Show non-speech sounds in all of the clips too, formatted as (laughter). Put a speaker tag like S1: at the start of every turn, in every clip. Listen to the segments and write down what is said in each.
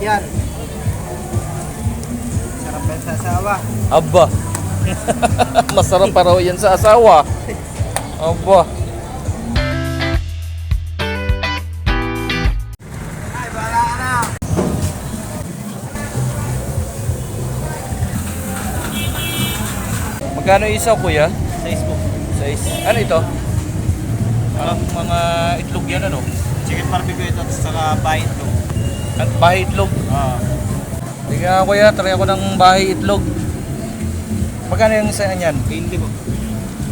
S1: yan. Sarap yan sa asawa.
S2: Aba. (laughs) Masarap pa raw yan sa asawa. Aba. Magkano isa kuya?
S1: Size po.
S2: Size. Ano ito? Parang mga itlog yan ano?
S1: Chicken barbecue ito at saka bite to.
S2: At bahay itlog.
S1: Ah.
S2: Sige nga kuya, try ako ng bahay itlog. Magkano yung isa yan?
S1: 20 po.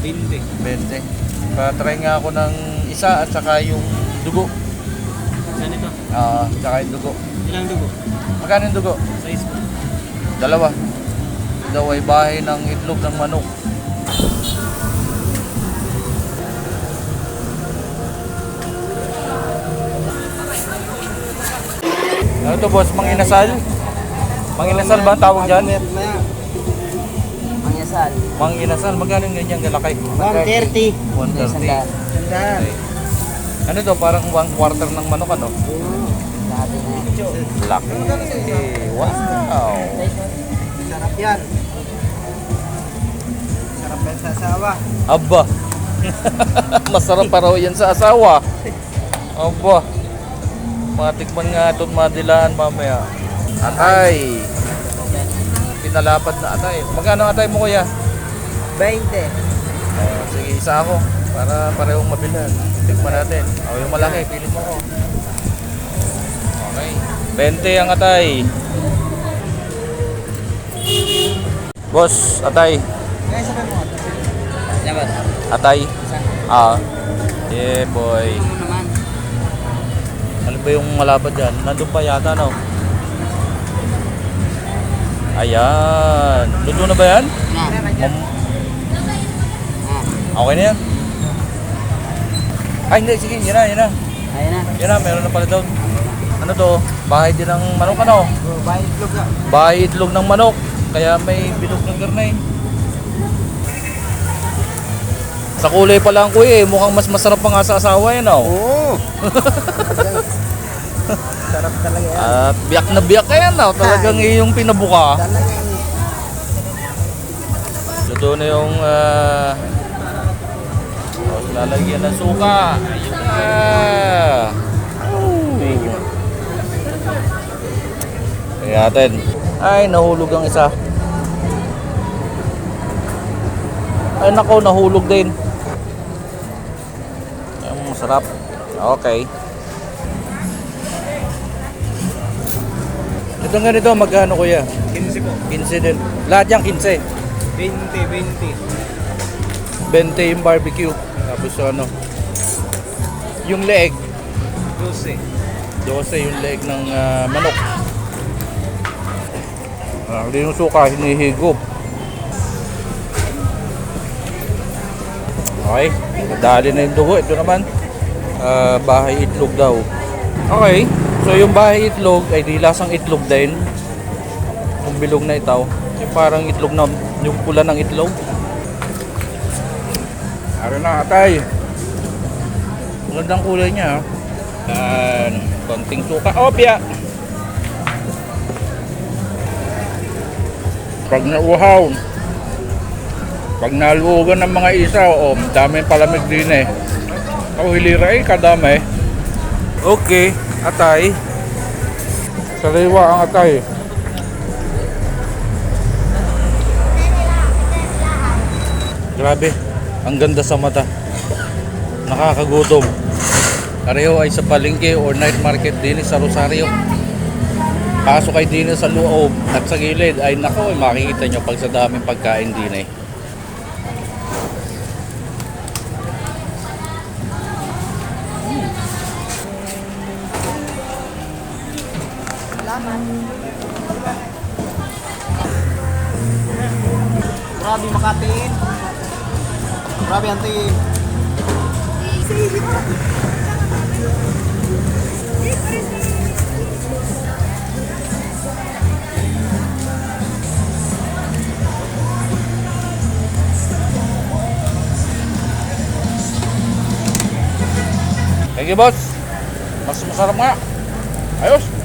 S1: 20.
S2: 20. Pa-try nga ako ng isa at saka yung dugo.
S1: Saan ito?
S2: Ah, saka yung dugo.
S1: Ilang dugo?
S2: Magkano yung dugo?
S1: Size po.
S2: Dalawa. Daw ay bahay ng itlog ng manok. Ano to boss? Manginasal? Manginasal ba ang tawag dyan?
S1: Mangyasal.
S2: Manginasal, magkano yung ganyan galakay?
S1: 130.
S2: 130.
S1: Sandaan.
S2: Ano to? Parang one quarter ng manok ano? Laki. Wow.
S1: Sarap yan. Sarap yan sa asawa.
S2: Aba. (laughs) Masarap pa raw yan sa asawa. Aba. Matikman nga ito't madilaan mamaya. Atay. Pinalapad na atay. Magkano atay mo kuya?
S1: 20.
S2: Oh, sige, isa ako. Para parehong mabilan. Tikman natin. O, yung malaki, pili mo ko. Okay. 20 ang atay. Boss, atay.
S1: Ba?
S2: Atay. Ah. Yeah, boy.
S1: Ano?
S2: Ano ba yung malapad dyan? Nandun pa yata, no? Ayan. Luto na ba yan? Mam- okay na yan? Ay, hindi. Sige, yun na, yun na.
S1: Ayun na.
S2: Yun na, meron na pala daw. Ano to? Bahay din ng manok, ano?
S1: Bite itlog ka.
S2: Bahay itlog ng manok. Kaya may bilog ng garnay. Sa kulay pa lang kuya eh. Mukhang mas masarap pa nga sa asawa yan, oh.
S1: Oo. (laughs) Sarap talaga yan.
S2: At biyak na biyak yan, oh. Talagang iyong pinabuka.
S1: Talaga yan.
S2: Luto na yung ah, oh, lalagyan ng suka. Ayun na. Tingnan natin. Ay, nahulog ang isa. Ay, nako, nahulog din. Ay, masarap. Okay. Ito ganito, magkano kuya?
S1: 15 po.
S2: 15 din. Lahat yan 15.
S1: 20, 20.
S2: 20 yung barbecue. Tapos ano, yung leeg,
S1: 12.
S2: 12 yung leeg ng ah, manok. Ah, hindi yung suka, hinihigop. Okay, dali na yung dugo. Ito naman, ah, bahay itlog daw. Okay, so yung bahay itlog ay di lasang itlog din. Yung bilog na itaw. Yung parang itlog na, yung pula ng itlog. Ano na, atay. Magandang kulay niya. ah. Yan. Konting suka. Opya. Pag nauhaw, pag nalugan ng mga isa, oh, dami palamig din eh. Ako hilira eh, kadami. Okay, atay. Sariwa ang atay. Grabe, ang ganda sa mata. Nakakagutom. Pareho ay sa palengke or night market din sa Rosario. Pasok ay din sa loob at sa gilid ay nako ay makikita nyo pag sa daming pagkain din eh.
S1: Grabe makatiin. Grabe ang tiin.
S2: Thank you boss. Mas masarap nga. Ayos.